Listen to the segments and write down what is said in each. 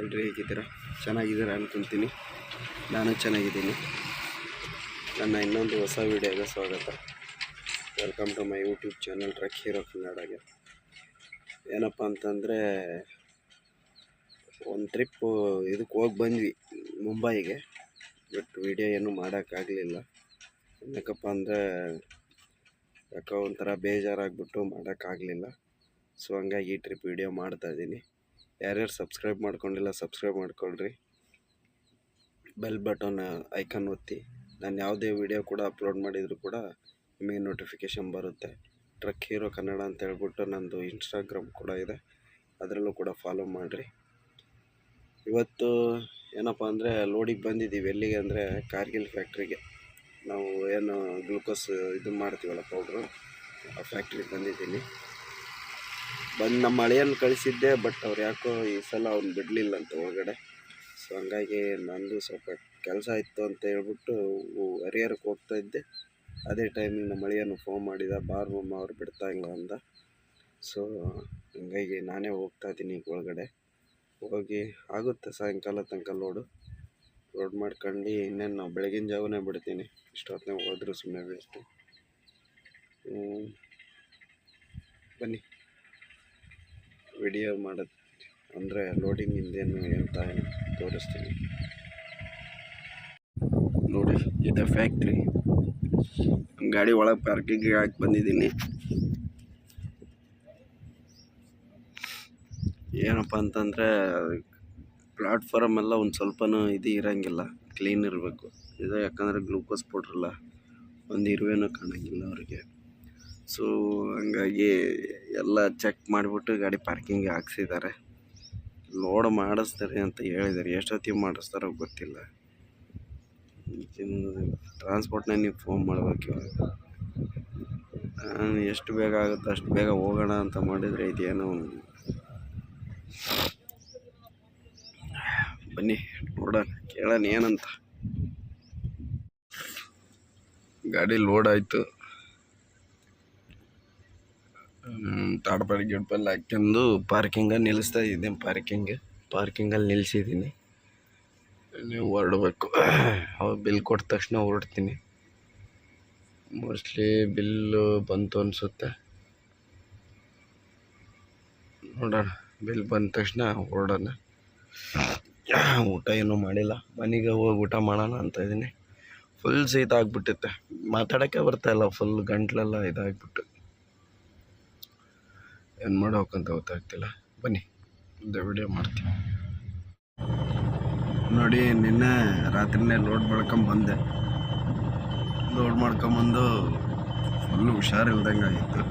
ಎಲ್ಲರೂ ಹೇಗಿದ್ದೀರಾ? ಚೆನ್ನಾಗಿದ್ದೀರಾ ಅಂತಂತೀನಿ ನಾನು ಚೆನ್ನಾಗಿದ್ದೀನಿ. ನನ್ನ ಇನ್ನೊಂದು ಹೊಸ ವಿಡಿಯೋಗೆ ಸ್ವಾಗತ. Welcome to my YouTube channel truck hero ಕನ್ನಡಗೆ ಏನಪ್ಪ ಅಂತಂದರೆ, ಒಂದು ಟ್ರಿಪ್ಪು ಇದಕ್ಕೆ ಹೋಗಿ ಬಂದ್ವಿ ಮುಂಬೈಗೆ ಬಟ್ ವಿಡಿಯೋ ಏನೂ ಮಾಡೋಕ್ಕಾಗಲಿಲ್ಲ. ಯಾಕಪ್ಪ ಅಂದರೆ, ಯಾಕೋ ಒಂಥರ ಬೇಜಾರಾಗ್ಬಿಟ್ಟು ಮಾಡೋಕ್ಕಾಗಲಿಲ್ಲ. ಸೊ ಹಂಗಾಗಿ ಈ ಟ್ರಿಪ್ ವಿಡಿಯೋ ಮಾಡ್ತಾ ಇದ್ದೀನಿ. ಯಾರ್ಯಾರು ಸಬ್ಸ್ಕ್ರೈಬ್ ಮಾಡ್ಕೊಂಡಿಲ್ಲ, ಸಬ್ಸ್ಕ್ರೈಬ್ ಮಾಡ್ಕೊಳ್ರಿ. ಬೆಲ್ ಬಟನ್ ಐಕನ್ ಒತ್ತಿ. ನಾನು ಯಾವುದೇ ವಿಡಿಯೋ ಕೂಡ ಅಪ್ಲೋಡ್ ಮಾಡಿದರೂ ಕೂಡ ನಿಮಗೆ ನೋಟಿಫಿಕೇಷನ್ ಬರುತ್ತೆ. ಟ್ರಕ್ ಹೀರೋ ಕನ್ನಡ ಅಂತ ಹೇಳ್ಬಿಟ್ಟು ನಂದು ಇನ್ಸ್ಟಾಗ್ರಾಮ್ ಕೂಡ ಇದೆ. ಅದರಲ್ಲೂ ಕೂಡ ಫಾಲೋ ಮಾಡಿರಿ. ಇವತ್ತು ಏನಪ್ಪ ಅಂದರೆ ಲೋಡಿಗೆ ಬಂದಿದ್ದೀವಿ ಎಲ್ಲಿಗೆ ಅಂದರೆ ಕಾರ್ಗಿಲ್ ಫ್ಯಾಕ್ಟ್ರಿಗೆ. ನಾವು ಏನು ಗ್ಲುಕೋಸ್ ಇದು ಮಾಡ್ತೀವಲ್ಲ ಪೌಡ್ರು, ಆ ಫ್ಯಾಕ್ಟ್ರಿಗೆ ಬಂದಿದ್ದೀನಿ. ಬಂದು ನಮ್ಮ ಹಳೆಯನ್ನು ಕಳಿಸಿದ್ದೆ ಬಟ್ ಅವ್ರು ಯಾಕೋ ಈ ಸಲ ಅವ್ನು ಬಿಡಲಿಲ್ಲ ಅಂತ ಒಳಗಡೆ. ಸೊ ಹಂಗಾಗಿ ನಂದು ಸ್ವಲ್ಪ ಕೆಲಸ ಇತ್ತು ಅಂತ ಹೇಳ್ಬಿಟ್ಟು ಹರಿಹರಕ್ಕೆ ಹೋಗ್ತಾ ಇದ್ದೆ. ಅದೇ ಟೈಮಿಗೆ ನಮ್ಮ ಹಳೆಯನ್ನು ಫೋನ್ ಮಾಡಿದ, ಬಾರ್ ಮಮ್ಮ ಅವ್ರು ಬಿಡ್ತಾ ಇಲ್ಲ ಅಂದ. ಸೊ ಹಂಗಾಗಿ ನಾನೇ ಹೋಗ್ತಾ ಇದ್ದೀನಿ ಈಗ ಒಳಗಡೆ. ಹೋಗಿ ಆಗುತ್ತೆ ಸಾಯಂಕಾಲ ತನಕ ಲೋಡು ಲೋಡ್ ಮಾಡ್ಕೊಂಡು ಇನ್ನೇನು ನಾವು ಬೆಳಗಿನ ಜಾವನೇ ಬಿಡ್ತೀನಿ. ಇಷ್ಟೊತ್ತನೇ ಹೋದರೂ ಸುಮ್ಮನೆ ವೇಸ್ಟು ಬನ್ನಿ. ವಿಡಿಯೋ ಮಾಡೋದು ಅಂದರೆ ಲೋಡಿಂಗ್ ಇಂದೇನು ಅಂತ ತೋರಿಸ್ತೀನಿ. ನೋಡಿ, ಇದೆ ಫ್ಯಾಕ್ಟ್ರಿ ಗಾಡಿ ಒಳಗೆ ಪಾರ್ಕಿಂಗ್ ಹಾಕಿ ಬಂದಿದ್ದೀನಿ. ಏನಪ್ಪ ಅಂತಂದರೆ ಪ್ಲಾಟ್ಫಾರಮ್ ಎಲ್ಲ ಒಂದು ಸ್ವಲ್ಪನೂ ಇದು ಇರೋಂಗಿಲ್ಲ ಕ್ಲೀನ್ ಇರಬೇಕು. ಇದು ಯಾಕಂದರೆ ಗ್ಲೂಕೋಸ್ ಪೌಡ್ರಲ್ಲ ಒಂದು ಇರುವೆನೂ ಕಾಣೋಂಗಿಲ್ಲ ಅವ್ರಿಗೆ. ಸೊ ಹಂಗಾಗಿ ಎಲ್ಲ ಚೆಕ್ ಮಾಡಿಬಿಟ್ಟು ಗಾಡಿ ಪಾರ್ಕಿಂಗ್ ಹಾಕ್ಸಿದ್ದಾರೆ. ಲೋಡ್ ಮಾಡಿಸ್ತಾರೆ ಅಂತ ಹೇಳಿದ್ದಾರೆ. ಎಷ್ಟೊತ್ತಿಗೆ ಮಾಡಿಸ್ತಾರೋ ಗೊತ್ತಿಲ್ಲ. ಟ್ರಾನ್ಸ್ಪೋರ್ಟ್ನ ನೀವು ಫೋನ್ ಮಾಡ್ಬೇಕು ಇವಾಗ. ನಾನು ಎಷ್ಟು ಬೇಗ ಆಗುತ್ತೋ ಅಷ್ಟು ಬೇಗ ಹೋಗೋಣ ಅಂತ ಮಾಡಿದರೆ ಇದೇನೋ ಬನ್ನಿ, ನೋಡೋಣ, ಕೇಳೋಣ ಏನಂತ. ಗಾಡಿ ಲೋಡ್ ಆಯಿತು. ತಾಡ್ಪಾಡಿ ಗಿಡ್ಪಲ್ಲಿ ಹಾಕ್ಕೊಂಡು ಪಾರ್ಕಿಂಗಲ್ಲಿ ನಿಲ್ಲಿಸ್ತಾ ಇದ್ದೀನಿ ಪಾರ್ಕಿಂಗ್ ಪಾರ್ಕಿಂಗಲ್ಲಿ ನಿಲ್ಲಿಸಿದ್ದೀನಿ ನೀವು ಹೊರಡಬೇಕು. ಅವಾಗ ಬಿಲ್ ಕೊಟ್ಟ ತಕ್ಷಣ ಹೊರಡ್ತೀನಿ. ಮೋಸ್ಟ್ಲಿ ಬಿಲ್ಲು ಬಂತು ಅನಿಸುತ್ತೆ. ನೋಡೋಣ ಬಿಲ್ ಬಂದ ತಕ್ಷಣ ಹೊರಡೋಣ. ಊಟ ಏನೂ ಮಾಡಿಲ್ಲ. ಮನೆಗೆ ಹೋಗಿ ಊಟ ಮಾಡೋಣ ಅಂತ ಇದ್ದೀನಿ. ಫುಲ್ ಶೀತ ಆಗಿಬಿಟ್ಟಿತ್ತೆ. ಮಾತಾಡೋಕ್ಕೆ ಬರ್ತಾಯಿಲ್ಲ ಫುಲ್ ಗಂಟ್ಲೆಲ್ಲ ಇದಾಗ್ಬಿಟ್ಟು. ಏನು ಮಾಡೋಕಂತ ಗೊತ್ತಾಗ್ತಿಲ್ಲ. ಬನ್ನಿ ಮುಂದೆ ವಿಡಿಯೋ ಮಾಡ್ತೀನಿ. ನೋಡಿ, ನಿನ್ನೆ ರಾತ್ರಿನೇ ಲೋಡ್ ಮಾಡ್ಕೊಂಬಂದೆ ಲೋಡ್ ಮಾಡ್ಕೊಂಬಂದು ಫುಲ್ಲು ಹುಷಾರಿಲ್ದಂಗೆ ಆಗಿತ್ತು.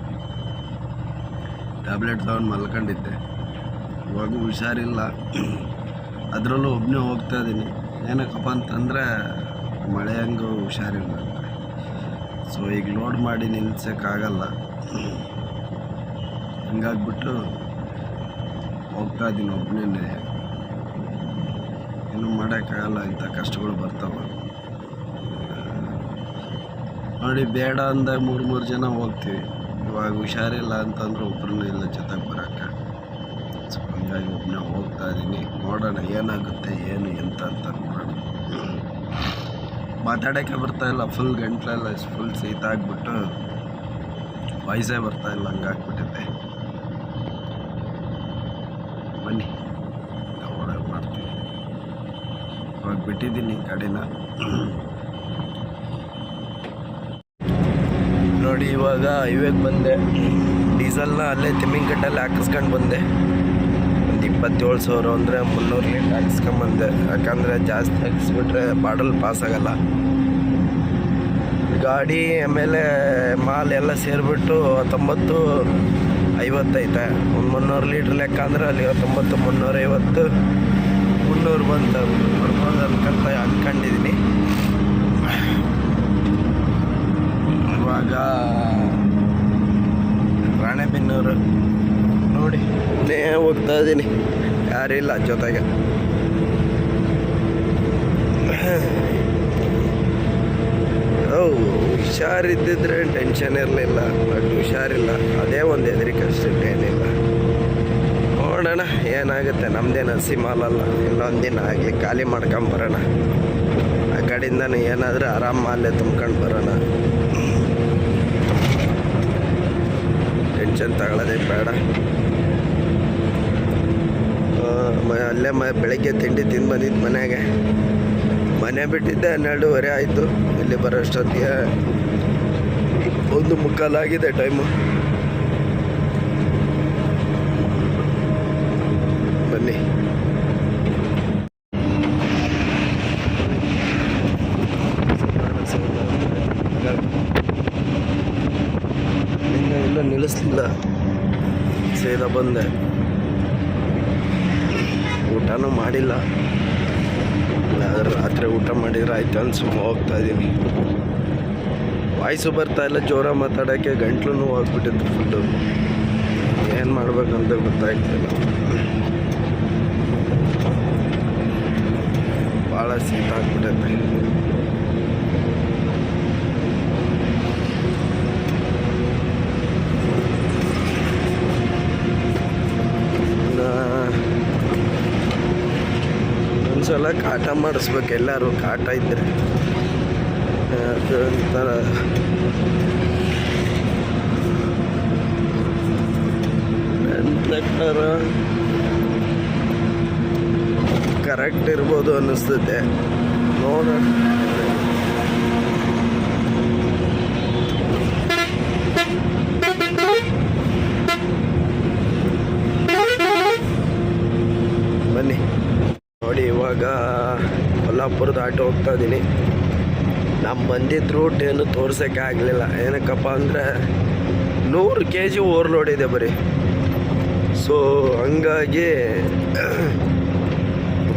ಟ್ಯಾಬ್ಲೆಟ್ ತಗೊಂಡು ಮಲ್ಕೊಂಡಿದ್ದೆ. ಇವಾಗೂ ಹುಷಾರಿಲ್ಲ. ಅದರಲ್ಲೂ ಒಬ್ಬನೇ ಹೋಗ್ತಾ ಇದ್ದೀನಿ ಏನಕ್ಕಪ್ಪ ಅಂತಂದರೆ, ಮಳೆ ಹಂಗೂ ಹುಷಾರಿಲ್ಲ. ಸೊ ಈಗ ಲೋಡ್ ಮಾಡಿ ನಿಲ್ಸೋಕ್ಕಾಗಲ್ಲ. ಹಂಗಾಗ್ಬಿಟ್ಟು ಹೋಗ್ತಾ ಇದ್ದೀನಿ ಒಬ್ಬನೇ ಏನು ಮಾಡೋಕ್ಕಾಗಲ್ಲ, ಇಂಥ ಕಷ್ಟಗಳು ಬರ್ತಾವೆ. ನೋಡಿ, ಬೇಡ ಅಂದಾಗ ಮೂರು ಮೂರು ಜನ ಹೋಗ್ತೀವಿ. ಇವಾಗ ಹುಷಾರಿಲ್ಲ ಅಂತಂದ್ರೆ ಒಬ್ಬರನ್ನೂ ಇಲ್ಲ ಜೊತೆಗೆ ಬರೋಕ್ಕೆ. ಸೊ ಹಂಗಾಗಿ ಒಬ್ಬನೇ ಹೋಗ್ತಾ ಇದ್ದೀನಿ. ನೋಡೋಣ, ಏನಾಗುತ್ತೆ, ಏನು, ಎಂತ ಅಂತ ನೋಡೋಣ. ಮಾತಾಡೋಕ್ಕೆ ಬರ್ತಾ ಇಲ್ಲ ಫುಲ್ ಗಂಟ್ಲೆಲ್ಲ ಫುಲ್ ಶೀತ ಆಗಿಬಿಟ್ಟು ವಾಯ್ಸೇ ಬರ್ತಾ ಇಲ್ಲ ಹಂಗಾಗ್ಬಿಟ್ಟಿದೆ ಬನ್ನಿ ಓಡೋಕೆ ಮಾಡ್ತೀವಿ ಇವಾಗ ಬಿಟ್ಟಿದ್ದೀನಿ ಗಾಡಿನ. ನೋಡಿ, ಇವಾಗ ಹೈವೇಗೆ ಬಂದೆ. ಡೀಸೆಲ್ನ ಅಲ್ಲೇ ತಿಮ್ಮಿಂಗಟ್ಟಲ್ಲಿ ಹಾಕಿಸ್ಕೊಂಡು ಬಂದೆ. ಒಂದು ಇಪ್ಪತ್ತೇಳು ಸಾವಿರ ಅಂದರೆ ಮುನ್ನೂರು ಲೀಟ್ರ್ ಹಾಕಿಸ್ಕೊಂಬಂದೆ ಯಾಕಂದರೆ ಜಾಸ್ತಿ ಹಾಕಿಸ್ಬಿಟ್ರೆ ಬಾಡಲ್ ಪಾಸ್ ಆಗಲ್ಲ. ಗಾಡಿ ಆಮೇಲೆ ಮಾಲ್ ಎಲ್ಲ ಸೇರಿಬಿಟ್ಟು ಹತ್ತೊಂಬತ್ತು ಐವತ್ತೈತೆ ಒಂದು ಮುನ್ನೂರು ಲೀಟ್ರ್ ಲೆಕ್ಕ ಅಂದರೆ ಅಲ್ಲಿ ಹತ್ತೊಂಬತ್ತು, ಮುನ್ನೂರೈವತ್ತು, ಮುನ್ನೂರು ಬಂತು. ನೋಡ್ಕೊಂಡು ಅನ್ಕೊಂತ ಅಂದ್ಕೊಂಡಿದ್ದೀನಿ ಇವಾಗ ರಾಣೆಬೆನ್ನೂರು. ನೋಡಿ ನೇ ಹೋಗ್ತಾ ಇದ್ದೀನಿ ಯಾರಿಲ್ಲ ಜೊತೆಗೆ. ಓ, ಹುಷಾರಿದ್ದಿದ್ರೆ ಟೆನ್ಷನ್ ಇರಲಿಲ್ಲ ಬಟ್ ಹುಷಾರಿಲ್ಲ. ಅದೇ ಒಂದು ಹೆದರಿಕೆ ಅಷ್ಟೇ ನೋಡೋಣ ಏನಾಗುತ್ತೆ? ನಮ್ಮದೇನು ಅಲ್ಲ ಇನ್ನೊಂದು ದಿನ ಆಗಲಿ ಖಾಲಿ ಮಾಡ್ಕೊಂಬರೋಣ ಆ ಕಡೆಯಿಂದನೂ ಏನಾದರೂ ಆರಾಮ ಅಲ್ಲೇ ತುಂಬ್ಕೊಂಡು ಬರೋಣ. ಟೆನ್ಷನ್ ತಗೊಳ್ಳೋದೇ ಬೇಡ. ಅಲ್ಲೇ ಮ, ಬೆಳಗ್ಗೆ ತಿಂಡಿ ತಿಂದು ಬಂದಿದ್ದು ಮನೆಗೆ. ಮನೆ ಬಿಟ್ಟಿದ್ದೆ ಹನ್ನೆರಡೂವರೆ ಆಯಿತು. ಇಲ್ಲಿ ಬರೋಷ್ಟೊತ್ತಿಗೆ ಒಂದು ಮುಕ್ಕಾಲಾಗಿದೆ ಟೈಮು ಬನ್ನಿ ನಿನ್ನ ಎಲ್ಲೂ ನಿಲ್ಲಿಸ್ಲಿಲ್ಲ ಸೀದಾ ಬಂದೆ ಊಟನೂ ಮಾಡಿಲ್ಲ. ರಾತ್ರಿ ಊಟ ಮಾಡಿದ್ರೆ ಆಯ್ತು ಅಂತ ಸುಮ್ಮನೆ ಹೋಗ್ತಾ ಇದ್ದೀನಿ ವಾಯ್ಸು ಬರ್ತಾ ಇಲ್ಲ, ಜೋರ ಮಾತಾಡೋಕ್ಕೆ ಗಂಟ್ಲು ಹೋಗ್ಬಿಟ್ಟಿತ್ತು ಫುಡ್ಡು ಏನು ಮಾಡ್ಬೇಕಂತ ಗೊತ್ತಾಗ್ತಿಲ್ಲ. ಭಾಳ ಶೀತ ಆಗ್ಬಿಟ್ಟೈತೆ ನಾ- ಒಂದ್ಸಲ ಕಾಟ ಮಾಡಿಸ್ಬೇಕು ಎಲ್ಲರೂ ಕಾಟ ಇದ್ದರೆ ಅದೊಂಥರ ನಂತರ ಕರೆಕ್ಟ್ ಇರ್ಬೋದು ಅನ್ನಿಸ್ತದೆ ನೋಡೋಣ ಬನ್ನಿ ನೋಡಿ ಇವಾಗ ಕೊಲ್ಲಾಪುರ ದಾಟಿ ಹೋಗ್ತಾ ಇದ್ದೀನಿ ನಮ್ಮ ಬಂದಿದ್ದ ರೂಟ್ ಏನು ತೋರ್ಸೋಕ್ಕೆ ಆಗಲಿಲ್ಲ. ಏನಕ್ಕಪ್ಪ ಅಂದರೆ ನೂರು ಕೆ ಜಿ ಓವರ್ಲೋಡ್ ಇದೆ ಬರೀ. ಸೊ ಹಂಗಾಗಿ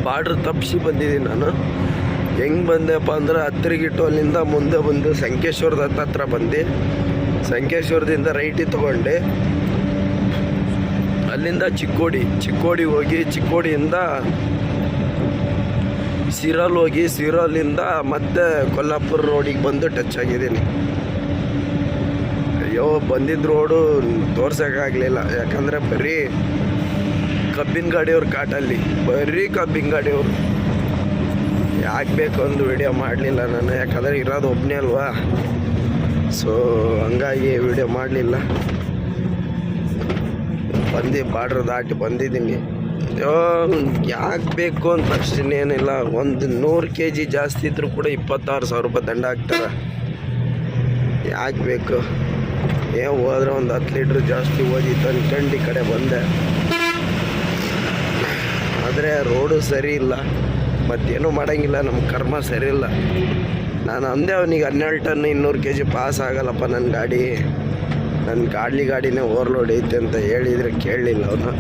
ಬಾರ್ಡ್ರ್ ತಪ್ಪಿಸಿ ಬಂದಿದ್ದೀನಿ ನಾನು. ಹೆಂಗೆ ಬಂದೆಪ್ಪ ಅಂದ್ರೆ ಹತ್ತಿರಗಿಟ್ಟು ಅಲ್ಲಿಂದ ಮುಂದೆ ಬಂದು ಸಂಕೇಶ್ವರದ ಹತ್ರ ಬಂದು. ಸಂಕೇಶ್ವರದಿಂದ ರೈಟಿಗೆ ತೊಗೊಂಡು. ಅಲ್ಲಿಂದ ಚಿಕ್ಕೋಡಿ ಚಿಕ್ಕೋಡಿ ಹೋಗಿ ಚಿಕ್ಕೋಡಿಯಿಂದ ಸಿರಲ್ ಹೋಗಿ ಸಿರಲಿಂದ ಮತ್ತೆ ಕೊಲ್ಲಾಪುರ ರೋಡಿಗೆ ಬಂದು ಟಚ್ ಆಗಿದ್ದೀನಿ. ಅಯ್ಯೋ, ಬಂದಿದ್ದ ರೋಡು ತೋರ್ಸೋಕ್ಕಾಗಲಿಲ್ಲ ಯಾಕಂದರೆ ಬರೀ ಕಬ್ಬಿನ ಗಾಡಿಯವ್ರ ಕಾಟಲ್ಲಿ, ಬರೀ ಕಬ್ಬಿನ ಗಾಡಿಯವರು. ಯಾಕೆ ಬೇಕು ಒಂದು ವಿಡಿಯೋ ಮಾಡಲಿಲ್ಲ ನಾನು. ಯಾಕಂದರೆ ಇರೋದು ಒಬ್ಬನೇ ಅಲ್ವಾ? ಸೊ ಹಂಗಾಗಿ ವಿಡಿಯೋ ಮಾಡಲಿಲ್ಲ. ಬಂದು, ಬಾರ್ಡ್ರ್ ದಾಟಿ ಬಂದಿದ್ದೀನಿ. ಯಾಕೆ ಬೇಕು ಅಂತ ಅಷ್ಟೇ ಏನಿಲ್ಲ. ಒಂದು ನೂರು ಕೆ ಜಿ ಜಾಸ್ತಿ ಇದ್ರೂ ಕೂಡ ಇಪ್ಪತ್ತಾರು ಸಾವಿರ ರೂಪಾಯಿ ದಂಡ ಹಾಕ್ತಾರೆ ಯಾಕೆ ಬೇಕು ಏ, ಹೋದ್ರೆ ಒಂದು ಹತ್ತು ಲೀಟ್ರ್ ಜಾಸ್ತಿ ಓದಿತ್ತು ಅನ್ಕಂಡು ಈ ಕಡೆ ಬಂದೆ. ಆದರೆ ರೋಡು ಸರಿ ಇಲ್ಲ. ಮತ್ತೇನು ಮಾಡೋಂಗಿಲ್ಲ ನಮ್ಮ ಕರ್ಮ ಸರಿ ಇಲ್ಲ. ನಾನು ಅಂದೆ ಅವನಿಗೆ ಹನ್ನೆರಡು ಟನ್ ಇನ್ನೂರು ಕೆ ಜಿ ಪಾಸ್ ಆಗಲ್ಲಪ್ಪ ನನ್ನ ಗಾಡಿ. ನನ್ನ ಗಾಡ್ಲಿ ಗಾಡಿನೇ ಓವರ್ಲೋಡ್ ಐತೆ ಅಂತ ಹೇಳಿದರೆ ಕೇಳಲಿಲ್ಲ ಅವನು.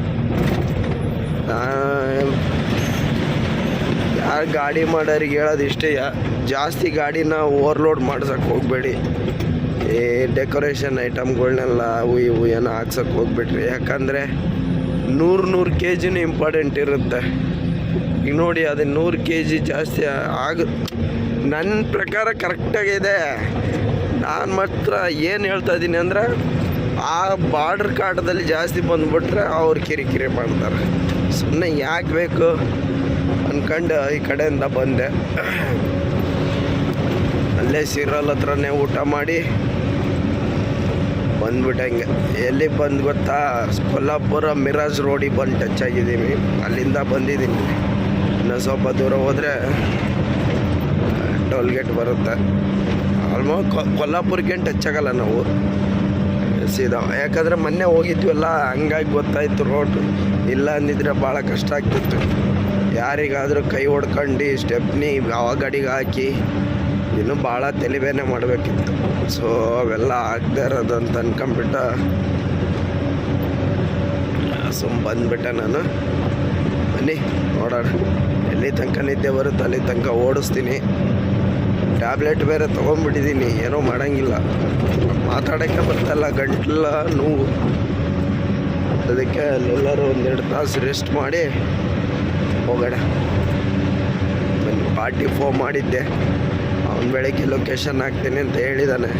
ಯಾರು ಗಾಡಿ ಮಾಡೋರಿಗೆ ಹೇಳೋದು ಇಷ್ಟೇ ಜಾಸ್ತಿ ಗಾಡಿನ ಓವರ್ಲೋಡ್ ಮಾಡ್ಸೋಕ್ಕೆ ಹೋಗಬೇಡಿ. ಈ ಡೆಕೋರೇಷನ್ ಐಟಮ್ಗಳನ್ನೆಲ್ಲ ಅವು ಇವು ಏನೋ ಹಾಕ್ಸೋಕ್ಕೆ ಹೋಗ್ಬಿಟ್ರಿ. ಯಾಕಂದರೆ ನೂರು ನೂರು ಕೆ ಜಿನೂ ಇಂಪಾರ್ಟೆಂಟ್ ಇರುತ್ತೆ. ಈಗ ನೋಡಿ, ಅದು ನೂರು ಕೆ ಜಿ ಜಾಸ್ತಿ ಆಗ ನನ್ನ ಪ್ರಕಾರ ಕರೆಕ್ಟಾಗಿದೆ ನಾನು ಮಾತ್ರ ಏನು ಹೇಳ್ತಾ ಇದ್ದೀನಿ ಅಂದರೆ, ಆ ಬಾರ್ಡ್ರ್ ಕಾಟದಲ್ಲಿ ಜಾಸ್ತಿ ಬಂದುಬಿಟ್ರೆ ಅವ್ರು ಕಿರಿಕಿರಿ ಮಾಡ್ತಾರೆ. ಸುಮ್ಮನೆ ಯಾಕೆ ಬೇಕು ಅಂದ್ಕೊಂಡು ಈ ಕಡೆಯಿಂದ ಬಂದೆ. ಅಲ್ಲೇ ಸೀರಲ್ ಹತ್ರನೇ ಊಟ ಮಾಡಿ ಬಂದ್ಬಿಟ್ಟಂಗೆ. ಎಲ್ಲಿ ಬಂದು ಗೊತ್ತಾ? ಕೊಲ್ಲಾಪುರ ಮಿರಾಜ್ ರೋಡಿಗೆ ಬಂದು ಟಚ್ ಆಗಿದ್ದೀನಿ. ಅಲ್ಲಿಂದ ಬಂದಿದ್ದೀನಿ. ಇನ್ನು ಸ್ವಲ್ಪ ದೂರ ಹೋದರೆ ಟೋಲ್ಗೇಟ್ ಬರುತ್ತೆ. ಆಲ್ಮೋಸ್ಟ್ ಕೊಲ್ಲಾಪುರಕ್ಕೇನು ಟಚ್ ಆಗಲ್ಲ ನಾವು. ಸೀದಾ ಯಾಕಂದ್ರೆ ಮೊನ್ನೆ ಹೋಗಿದ್ವಲ್ಲ, ಹಂಗಾಗಿ ಗೊತ್ತಾಯ್ತು ರೋಡ್ ಇಲ್ಲ ಅಂದಿದ್ರೆ ಭಾಳ ಕಷ್ಟ ಆಗ್ತಿತ್ತು. ಯಾರಿಗಾದರೂ ಕೈ ಹೊಡ್ಕೊಂಡು ಸ್ಟೆಪ್ನಿ ಯಾವ ಗಾಡಿಗೆ ಹಾಕಿ, ಇನ್ನೂ ಭಾಳ ತಲೆಬೇನೆ ಮಾಡಬೇಕಿತ್ತು. ಸೊ ಅವೆಲ್ಲ ಆಗದೆ ಇರೋದು ಅಂತ ಅನ್ಕೊಂಬಿಟ್ಟ ಸುಮ್ಮ ಬಂದ್ಬಿಟ್ಟೆ ನಾನು. ಬನ್ನಿ, ನೋಡೋಣ. ಎಲ್ಲಿ ತನಕ ನಿದ್ದೆ ಬರುತ್ತೆ ಅಲ್ಲಿ ತನಕ ಓಡಿಸ್ತೀನಿ. ಟ್ಯಾಬ್ಲೆಟ್ ಬೇರೆ ತೊಗೊಂಡ್ಬಿಟ್ಟಿದ್ದೀನಿ ಏನೋ ಮಾಡೋಂಗಿಲ್ಲ. ಮಾತಾಡೋಕ್ಕೆ ಬರ್ತಲ್ಲ ಗಂಟ್ಲ ನೋವು. ಅದಕ್ಕೆ ಅಲ್ಲೆಲ್ಲರೂ ಒಂದೆರಡು ತಾಸು ರೆಸ್ಟ್ ಮಾಡಿ ಹೋಗೋಣ. ಬನ್ನಿ ಪಾರ್ಟಿ ಫೋನ್ ಮಾಡಿದ್ದೆ. ಅವನ ಬೆಳಗ್ಗೆ ಲೊಕೇಶನ್ ಹಾಕ್ತೀನಿ ಅಂತ ಹೇಳಿದ್ದಾನೆ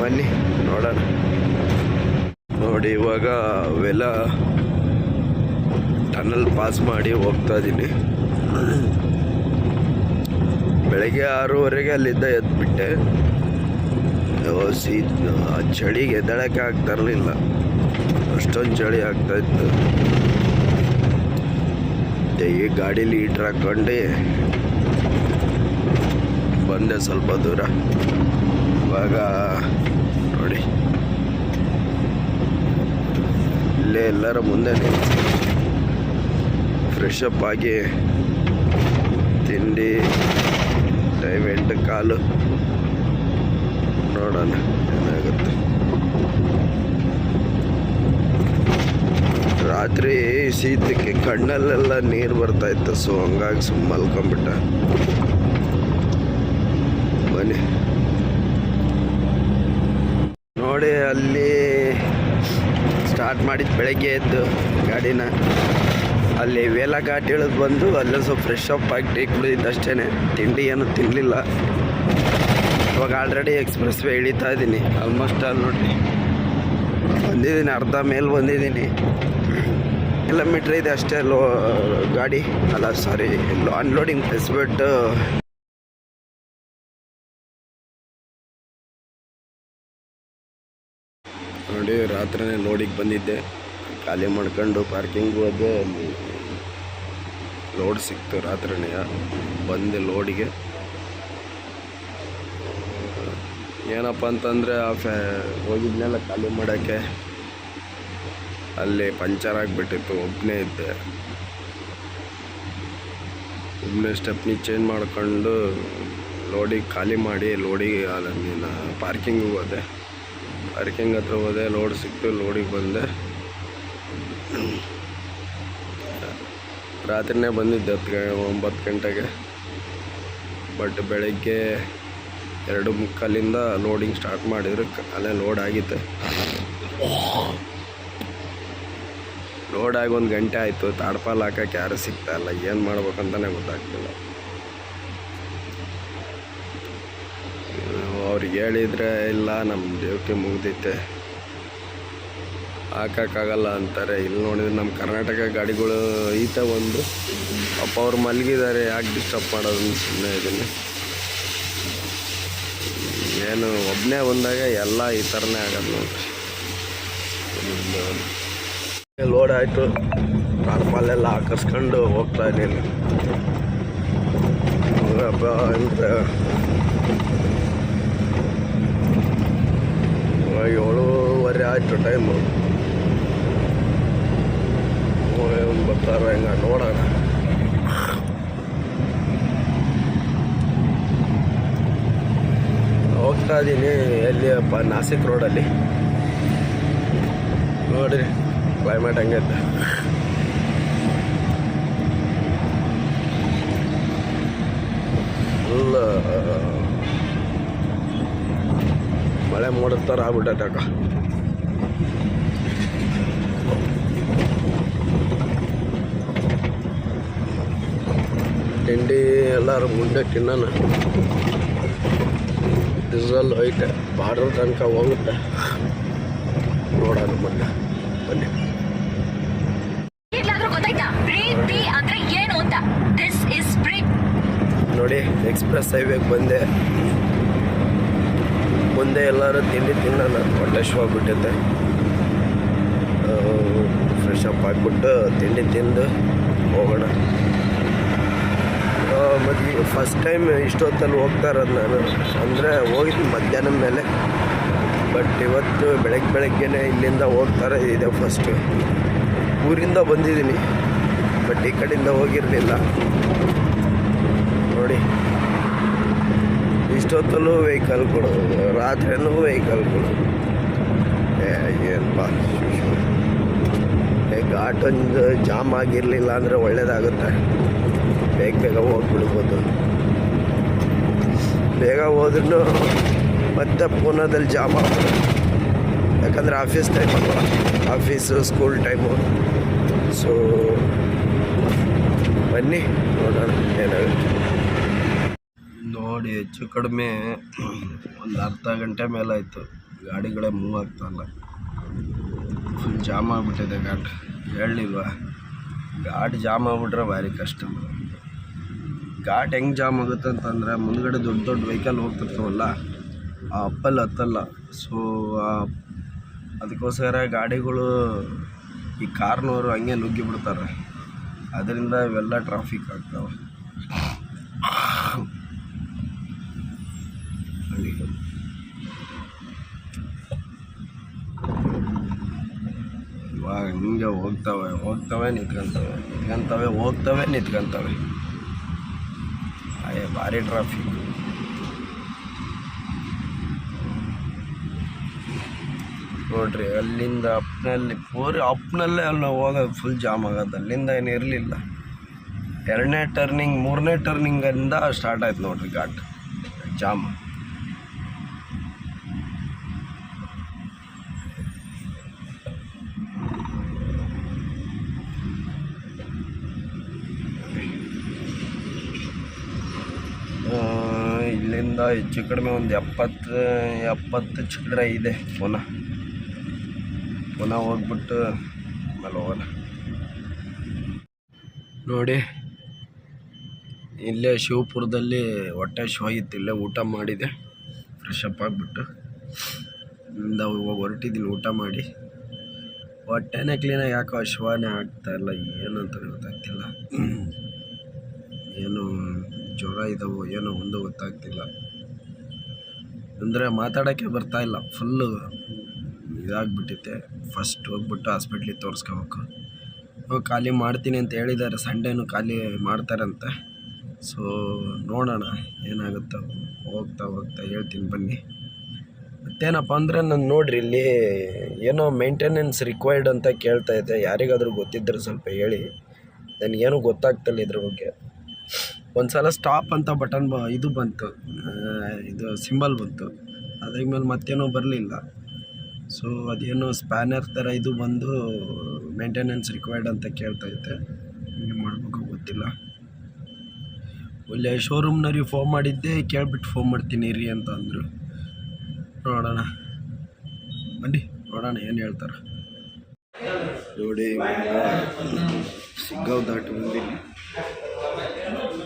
ಬನ್ನಿ, ನೋಡೋಣ. ನೋಡಿ, ಇವಾಗ ಅವೆಲ್ಲ ಟನಲ್ ಪಾಸ್ ಮಾಡಿ ಹೋಗ್ತಾ ಇದ್ದೀನಿ ಬೆಳಗ್ಗೆ ಆರೂವರೆಗೆ ಅಲ್ಲಿದ್ದ ಎದ್ಬಿಟ್ಟೆ. ಎದ್ದುಬಿಟ್ಟೆ ಸೀ ಆ ಚಳಿಗೆ ಎದ್ದಳಕ್ಕೆ ಆಗ್ತಾ ಇರಲಿಲ್ಲ. ಅಷ್ಟೊಂದು ಚಳಿ ಆಗ್ತಾ ಇತ್ತು. ಮತ್ತೆ ಈ ಗಾಡೀಲಿ ಹೀಟ್ರ್ ಹಾಕ್ಕೊಂಡು ಬಂದೆ ಸ್ವಲ್ಪ ದೂರ. ಇವಾಗ ನೋಡಿ. ಇಲ್ಲೇ ಎಲ್ಲರ ಮುಂದೆ ಫ್ರೆಶ್ ಅಪ್ ಆಗಿ ತಿಂಡಿ ಕಾಲು. ನೋಡೋಣ, ಏನಾಗುತ್ತೆ. ರಾತ್ರಿ ಶೀತಕ್ಕೆ ಕಣ್ಣಲ್ಲೆಲ್ಲ ನೀರು ಬರ್ತಾ ಇತ್ತು ಸೊ ಹಂಗಾಗಿ ಸುಮ್ಮ ಮಲ್ಕೊಂಬಿಟ್ಟ. ಬನ್ನಿ. ನೋಡಿ, ಅಲ್ಲಿ ಸ್ಟಾರ್ಟ್ ಮಾಡಿದ್ದು ಬೆಳಗ್ಗೆ ಎದ್ದು ಗಾಡಿನ. ಅಲ್ಲಿ ವೇಲಾಘಾಟ್ ಇಳಿದು ಬಂದು ಅಲ್ಲೇ ಸ್ವಲ್ಪ ಫ್ರೆಶ್ ಅಪ್ ಆಗಿ ಟೀ ಕುಡಿದಿದ್ದು ಅಷ್ಟೇ ತಿಂಡಿ ಏನು ತಿನ್ನಲಿಲ್ಲ ಇವಾಗ ಆಲ್ರೆಡಿ ಎಕ್ಸ್ಪ್ರೆಸ್ ವೇ ಇಳಿತಾ ಇದ್ದೀನಿ. ಆಲ್ಮೋಸ್ಟ್ ಅಲ್ಲಿ ನೋಡಿ. ಬಂದಿದ್ದೀನಿ, ಅರ್ಧ ಮೇಲೆ ಬಂದಿದ್ದೀನಿ. ಕಿಲೋಮೀಟ್ರ್ ಇದೆ ಅಷ್ಟೇ, ಲೋ, ಗಾಡಿ. ಅಲ್ಲ ಸಾರಿ ಅನ್ಲೋಡಿಂಗ್ ಪ್ಲೇಸ್ ಬಿಟ್ಟು ನೋಡಿ, ರಾತ್ರಿನೇ ಲೋಡಿಗೆ ಬಂದಿದ್ದೆ. ಖಾಲಿ ಮಾಡ್ಕೊಂಡು ಪಾರ್ಕಿಂಗ್ ಹೋದೆ. ಅಲ್ಲಿ ಲೋಡ್ ಸಿಕ್ತು ರಾತ್ರಿನೇ. ಬಂದೆ ಲೋಡಿಗೆ ಏನಪ್ಪ ಅಂತಂದರೆ ಆ ಫ್ಯಾ ಹೋಗಿದ್ನೆಲ್ಲ ಖಾಲಿ ಮಾಡೋಕ್ಕೆ. ಅಲ್ಲಿ ಪಂಚರ್ ಆಗಿಬಿಟ್ಟಿತ್ತು ಒಬ್ಬನೇ ಇದ್ದೆ. ಒಬ್ಬನೇ ಸ್ಟೆಪ್ನಿ ಚೇಂಜ್ ಮಾಡ್ಕೊಂಡು ಲೋಡಿಗೆ ಖಾಲಿ ಮಾಡಿ ಲೋಡಿಗೆ ಅದನ್ನ ಪಾರ್ಕಿಂಗಿಗೆ ಹೋದೆ. ಪಾರ್ಕಿಂಗ್ ಹತ್ರ ಹೋದೆ, ಲೋಡ್ ಸಿಕ್ತು, ಲೋಡಿಗೆ ಬಂದೆ. ರಾತ್ರಿನೇ ಬಂದಿದ್ದೆ, ಹತ್ತು ಒಂಬತ್ತು ಗಂಟೆಗೆ. ಬಟ್ ಬೆಳಗ್ಗೆ ಎರಡು ಮುಕ್ಕಾಲಿಂದ ಲೋಡಿಂಗ್ ಸ್ಟಾರ್ಟ್ ಮಾಡಿದ್ರೆ. ಅಲ್ಲೇ ಲೋಡ್ ಆಗಿತ್ತು. ಲೋಡ್ ಆಗಿ ಒಂದು ಗಂಟೆ ಆಯಿತು. ತಾಡ್ಪಾಲ್ ಹಾಕಕ್ಕೆ ಯಾರು ಸಿಗ್ತಾ ಇಲ್ಲ. ಏನು ಮಾಡ್ಬೇಕಂತಲೇ ಗೊತ್ತಾಗ್ತಿಲ್ಲ. ಅವ್ರಿಗೆ ಹೇಳಿದರೆ, ಇಲ್ಲ ನಮ್ಮ ಡ್ಯೂಟಿ ಮುಗ್ದೈತೆ ಹಾಕೋಕ್ಕಾಗಲ್ಲ ಅಂತಾರೆ. ಇಲ್ಲಿ ನೋಡಿದ್ರೆ ನಮ್ಮ ಕರ್ನಾಟಕ ಗಾಡಿಗಳು ಈತ ಒಂದು. ಅಪ್ಪ ಅವ್ರು ಮಲಗಿದ್ದಾರೆ. ಯಾಕೆ ಡಿಸ್ಟರ್ಬ್ ಮಾಡೋದು ಸುಮ್ಮನೆ ಇದನ್ನು ಏನು ಒಬ್ಬನೇ ಬಂದಾಗ ಎಲ್ಲ ಈ ಥರನೇ ಆಗೋದು ನೋಡಿ ಲೋಡ್ ಆಯಿತು. ಟಾರ್ಪಾಲೆಲ್ಲ ಹಾಕಿಸ್ಕೊಂಡು ಹೋಗ್ತಾ ಇದ್ದೀನಿ. ಅಂತ ಏಳೂವರೆ ಆಯಿತು ಟೈಮು ಬರ್ತಾರ ಹಿಂಗ ನೋಡೋಣ. ಹೋಗ್ತಾ ಇದ್ದೀನಿ ಎಲ್ಲಿಯಪ್ಪ ನಾಸಿಕ್ ರೋಡಲ್ಲಿ ನೋಡಿರಿ ಕ್ಲೈಮೇಟ್ ಹಂಗೆ ಫುಲ್ ಮಳೆ ಮೋಡದ ಥರ ಆಗ್ಬಿಟ್ಟೈತೆ ಅಕ್ಕ. ತಿಂಡಿ ಎಲ್ಲರೂ ಮುಂದೆ ತಿನ್ನೋಣ. ಡೀಸೆಲ್ ವೈಟ್ ಬಾರ್ಡರ್ ತನಕ ಹೋಗುತ್ತೆ. ನೋಡೋಣ ಮೊನ್ನೆ. ಬನ್ನಿ. ನೋಡಿ ಎಕ್ಸ್ಪ್ರೆಸ್ ಹೈವೇಗೆ ಬಂದೆ. ಮುಂದೆ ಎಲ್ಲರೂ ತಿಂಡಿ ತಿನ್ನೋಣ. ಹೊಟ್ಟೆ ಶೋ ಆಗ್ಬಿಟ್ಟೈತೆ ಫ್ರೆಶ್ ಅಪ್ ಆಗಿಬಿಟ್ಟು ತಿಂಡಿ ತಿಂದು ಹೋಗೋಣ. ಮತ್ತು ಫಸ್ಟ್ ಟೈಮ್ ಇಷ್ಟೊತ್ತಲ್ಲಿ ಹೋಗ್ತಾ ಇರೋದು ನಾನು. ಅಂದರೆ ಹೋಗಿದ್ದು ಮಧ್ಯಾಹ್ನದ ಮೇಲೆ. ಬಟ್ ಇವತ್ತು ಬೆಳಗ್ಗೆ ಬೆಳಗ್ಗೆನೇ ಇಲ್ಲಿಂದ ಹೋಗ್ತಾರೆ, ಇದೆ ಫಸ್ಟು ಊರಿಂದ ಬಂದಿದ್ದೀನಿ ಬಟ್ ಈ ಕಡೆಯಿಂದ ಹೋಗಿರಲಿಲ್ಲ. ನೋಡಿ. ಇಷ್ಟೊತ್ತಲ್ಲೂ ವೆಹಿಕಲ್ಗಳು ರಾತ್ರಿನೂ ವೆಹಿಕಲ್ಗಳು ಏನಪ್ಪ ಘಾಟ್ ಒಂದು ಜಾಮ್ ಆಗಿರಲಿಲ್ಲ ಅಂದರೆ ಒಳ್ಳೇದಾಗುತ್ತೆ. ಬೇಗ ಬೇಗ ಹೋಗ್ಬಿಡ್ಬೋದು. ಬೇಗ ಹೋದ್ರೂ ಮತ್ತೆ ಪೂನಾದಲ್ಲಿ ಜಾಮ್ ಆಗ್ಬೋದು. ಯಾಕಂದರೆ ಆಫೀಸ್ ಟೈಮ್ ಅಲ್ವಾ? ಆಫೀಸು ಸ್ಕೂಲ್ ಟೈಮು ಸೊ ಬನ್ನಿ, ನೋಡೋಣ ಏನಾಗುತ್ತೆ. ನೋಡಿ, ಹೆಚ್ಚು ಕಡಿಮೆ ಒಂದು ಅರ್ಧ ಗಂಟೆ ಮೇಲಾಯಿತು. ಗಾಡಿಗಳೇ ಮೂವ್ ಆಗ್ತಾಯಿಲ್ಲ ಫುಲ್ ಜಾಮ್ ಆಗಿಬಿಟ್ಟಿದೆ ಗಾಡಿ. ಹೇಳಿಲ್ವಾ? ಗಾಡಿ ಜಾಮ್ ಆಗ್ಬಿಟ್ರೆ ಭಾರಿ ಕಷ್ಟ. ಘಾಟ್ ಹೆಂಗೆ ಜಾಮ್ ಆಗುತ್ತೆ ಅಂತಂದರೆ ಮುಂದ್ಗಡೆ ದೊಡ್ಡ ದೊಡ್ಡ ವೆಹಿಕಲ್ ಹೋಗ್ತಿರ್ತಾವಲ್ಲ, ಆ ಅಪ್ಪಲ್ಲಿ ಹತ್ತಲ್ಲ. ಸೊ ಅದಕ್ಕೋಸ್ಕರ ಗಾಡಿಗಳು ಈ ಕಾರ್ನವರು ಹಂಗೆ ನುಗ್ಗಿ ಬಿಡ್ತಾರೆ. ಅದರಿಂದ ಇವೆಲ್ಲ ಟ್ರಾಫಿಕ್ ಆಗ್ತಾವೆ. ಇವಾಗ ಹಿಂಗೆ ಹೋಗ್ತವೆ ಹೋಗ್ತವೆ ನಿಂತ್ಕೊಂತವೆ ನಿಂತ್ಕೊಂತವೆ, ಹೋಗ್ತವೆ ನಿಂತ್ಕೊಂತವೆ. ಭಾರಿ ಟ್ರಾಫಿಕ್ ನೋಡ್ರಿ, ಅಲ್ಲಿಂದ ಅಪ್ನಲ್ಲಿ, ಪೂರಿ ಅಪ್ನಲ್ಲೇ ಅಲ್ಲಿ ನಾವು ಹೋಗೋದು ಫುಲ್ ಜಾಮ್ ಆಗೋದು. ಅಲ್ಲಿಂದ ಏನು ಇರಲಿಲ್ಲ. ಎರಡನೇ ಟರ್ನಿಂಗ್ ಮೂರನೇ ಟರ್ನಿಂಗಿಂದ ಸ್ಟಾರ್ಟ್ ಆಯ್ತು ನೋಡ್ರಿ ಘಾಟ್. ಜಾಮ್ ಆ, ಇಲ್ಲಿಂದ ಹೆಚ್ಚು ಕಡಿಮೆ ಒಂದು ಎಪ್ಪತ್ತು ಎಪ್ಪತ್ತು ಚಿಲ್ಲರೆ ಇದೆ. ಪುನಃ ಪುನಃ ಹೋಗ್ಬಿಟ್ಟು ಆಮೇಲೆ ಹೋಗೋಣ. ನೋಡಿ, ಇಲ್ಲೇ ಶಿವಪುರದಲ್ಲಿ ಹೊಟ್ಟೆ ಶೋ ಇತ್ತು, ಇಲ್ಲೇ ಊಟ ಮಾಡಿದೆ. ಫ್ರೆಶ್ ಅಪ್ ಆಗಿಬಿಟ್ಟು. ಇಂದ ಇವಾಗ ಹೊರಟಿದ್ದೀನಿ, ಊಟ ಮಾಡಿ. ಹೊಟ್ಟೆನೇ ಕ್ಲೀನಾಗಿ ಯಾಕೋ ಇಲ್ಲ ಏನಂತ ಗೊತ್ತಾಗ್ತಿಲ್ಲ. ಏನು ಜ್ವರ ಇದಾವೋ, ಏನೋ ಒಂದು ಗೊತ್ತಾಗ್ತಿಲ್ಲ. ಅಂದರೆ ಮಾತಾಡೋಕ್ಕೆ ಬರ್ತಾ ಇಲ್ಲ. ಫುಲ್ಲು ಇದಾಗ್ಬಿಟ್ಟಿತ್ತೆ. ಫಸ್ಟ್ ಹೋಗ್ಬಿಟ್ಟು ಹಾಸ್ಪಿಟ್ಲಿಗೆ ತೋರಿಸ್ಕೋಬೇಕು. ಖಾಲಿ ಮಾಡ್ತೀನಿ ಅಂತ ಹೇಳಿದ್ದಾರೆ. ಸಂಡೇನು ಖಾಲಿ ಮಾಡ್ತಾರಂತೆ. ಸೊ ನೋಡೋಣ ಏನಾಗುತ್ತೋ. ಹೋಗ್ತಾ ಹೋಗ್ತಾ ಹೇಳ್ತೀನಿ ಬನ್ನಿ. ಮತ್ತೇನಪ್ಪ ಅಂದರೆ ನಾನು ನೋಡ್ರಿ, ಇಲ್ಲಿ ಏನೋ ಮೇಂಟೆನೆನ್ಸ್ ರಿಕ್ವೈರ್ಡ್ ಅಂತ ಕೇಳ್ತಾ ಇದೆ ಯಾರಿಗಾದರೂ ಗೊತ್ತಿದ್ದರೆ ಸ್ವಲ್ಪ ಹೇಳಿ. ನನಗೇನು ಗೊತ್ತಾಗ್ತಲ್ಲ ಇದ್ರ ಬಗ್ಗೆ. ಒಂದು ಸಲ ಸ್ಟಾಪ್ ಅಂತ ಬಟನ್ ಬ ಇದು ಬಂತು. ಇದು ಸಿಂಬಲ್ ಬಂತು. ಅದಾದ್ಮೇಲೆ ಮತ್ತೇನೋ ಬರಲಿಲ್ಲ. ಸೊ ಅದೇನೋ ಸ್ಪ್ಯಾನರ್ ಥರ ಇದು ಬಂದು ಮೇಂಟೆನೆನ್ಸ್ ರಿಕ್ವೈರ್ಡ್ ಅಂತ ಕೇಳ್ತಾ ಇದ್ದೆ. ಏನು ಮಾಡಬೇಕು ಗೊತ್ತಿಲ್ಲ. ಒಳ್ಳೆ ಶೋರೂಮ್ನವ್ರಿಗೆ ಫೋನ್ ಮಾಡಿದ್ದೆ, ಕೇಳ್ಬಿಟ್ಟು ಫೋನ್ ಮಾಡ್ತೀನಿ ರೀ ಅಂತ ಅಂದರು. ನೋಡೋಣ. ಬನ್ನಿ, ನೋಡೋಣ ಏನು ಹೇಳ್ತಾರೆ. ನೋಡಿ ಸಿಗೋದಾಟ ದಾಟಿ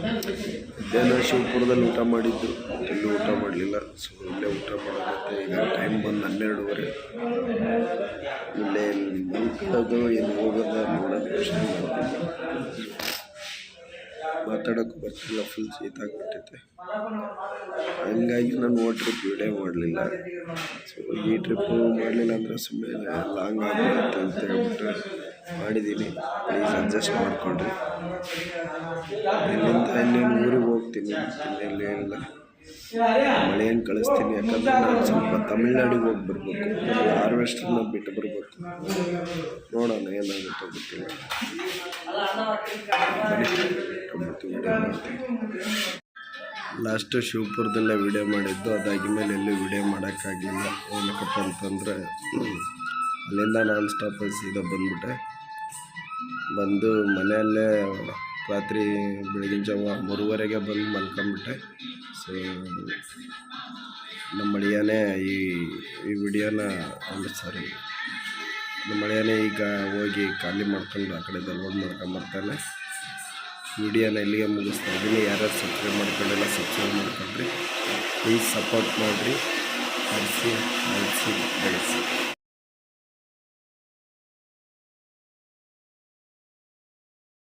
ಮಧ್ಯಾಹ್ನ ಶಿವಪುರದಲ್ಲಿ ಊಟ ಮಾಡಿದ್ದು. ಎಲ್ಲೂ ಊಟ ಮಾಡಲಿಲ್ಲ. ಸೊ, ಇಲ್ಲೇ ಊಟ ಮಾಡೋದಕ್ಕೆ ಈಗ ಟೈಮ್ ಬಂದು ಹನ್ನೆರಡುವರೆ. ಇಲ್ಲೇ ಊಟದ್ದು ಏನು ಹೋಗೋದ ನೋಡೋದು ಯೋಚನೆ ಮಾತಾಡೋಕ್ಕೂ ಬರ್ತಿಲ್ಲ. ಫುಲ್ ಶೀತ ಆಗ್ಬಿಟ್ಟೈತೆ ಹಂಗಾಗಿ ನಾನು ಓ ಟ್ರಿಪ್ ವಿಡಿಯೋ ಮಾಡಲಿಲ್ಲ. ಸೊ ಈ ಟ್ರಿಪ್ಪು ಮಾಡಲಿಲ್ಲ ಅಂದರೆ ಸುಮ್ಮನೆ ಲಾಂಗ್ ಆಗಿರುತ್ತೆ ಅಂತ ಹೇಳ್ಬಿಟ್ಟು ಮಾಡಿದ್ದೀನಿ ಪ್ಲೀಸ್ ಅಡ್ಜಸ್ಟ್ ಮಾಡಿಕೊಡ್ರಿ ಇಲ್ಲಿಂದ ಇಲ್ಲಿಂದ ಊರಿಗೆ ಹೋಗ್ತೀನಿ. ಇಲ್ಲಿ. ಎಲ್ಲ ಮಳೆಯನ್ನು ಕಳಿಸ್ತೀನಿ. ಯಾಕಂದರೆ ನಾನು ಸ್ವಲ್ಪ ತಮಿಳ್ನಾಡಿಗೆ ಹೋಗಿ ಬರ್ಬೇಕು. ಹಾರ್ವೆಸ್ಟ್ರನ್ನ ಬಿಟ್ಟು ಬರ್ಬೇಕು. ನೋಡೋಣ ಏನಾಗುತ್ತೆ ಗೊತ್ತಿಲ್ಲ. ಲಾಸ್ಟು ಶಿವಪುರದಲ್ಲೇ ವಿಡಿಯೋ ಮಾಡಿದ್ದು. ಅದಾಗಿ ಮೇಲೆ ಎಲ್ಲೂ ವಿಡಿಯೋ ಮಾಡೋಕ್ಕಾಗಿಲ್ಲ. ಏನಕ್ಕಪ್ಪ ಅಂತಂದರೆ ಅಲ್ಲಿಂದ ನಾನ್ ಸ್ಟಾಪ್ ಸೀದಾ ಬಂದ್ಬಿಟ್ಟೆ. ಬಂದು ಮನೆಯಲ್ಲೇ ರಾತ್ರಿ ಬೆಳಗಿನ ಜಾವ ಮೂರುವರೆಗೆ ಬಂದು ಮಲ್ಕೊಂಬಿಟ್ಟೆ ಸೊ ನಮ್ಮ ಅಳಿಯನೇ ಈ ಈ ವಿಡಿಯೋನ ಒಂದು ಸಾರಿ ನಮ್ಮ ಅಳಿಯನೇ ಈಗ ಹೋಗಿ ಖಾಲಿ ಮಾಡ್ಕೊಂಡು ಆ ಕಡೆ ಡೌನ್ಲೋಡ್ ಮಾಡ್ಕೊಂಬರ್ತಾನೆ ವಿಡಿಯೋನ ಇಲ್ಲಿಗೆ ಮುಗಿಸ್ತಾ ಇದ್ದೀನಿ. ಯಾರ್ಯಾರು ಸಬ್ಸ್ಕ್ರೈಬ್ ಮಾಡ್ಕೊಂಡಿಲ್ಲ ಸಬ್ಸ್ಕ್ರೈಬ್ ಮಾಡ್ಕೊಂಡ್ರಿ ಪ್ಲೀಸ್ ಸಪೋರ್ಟ್ ಮಾಡಿರಿ. ಹರಿಸಿ ಹರಿಸಿ ಬೆಳೆಸಿ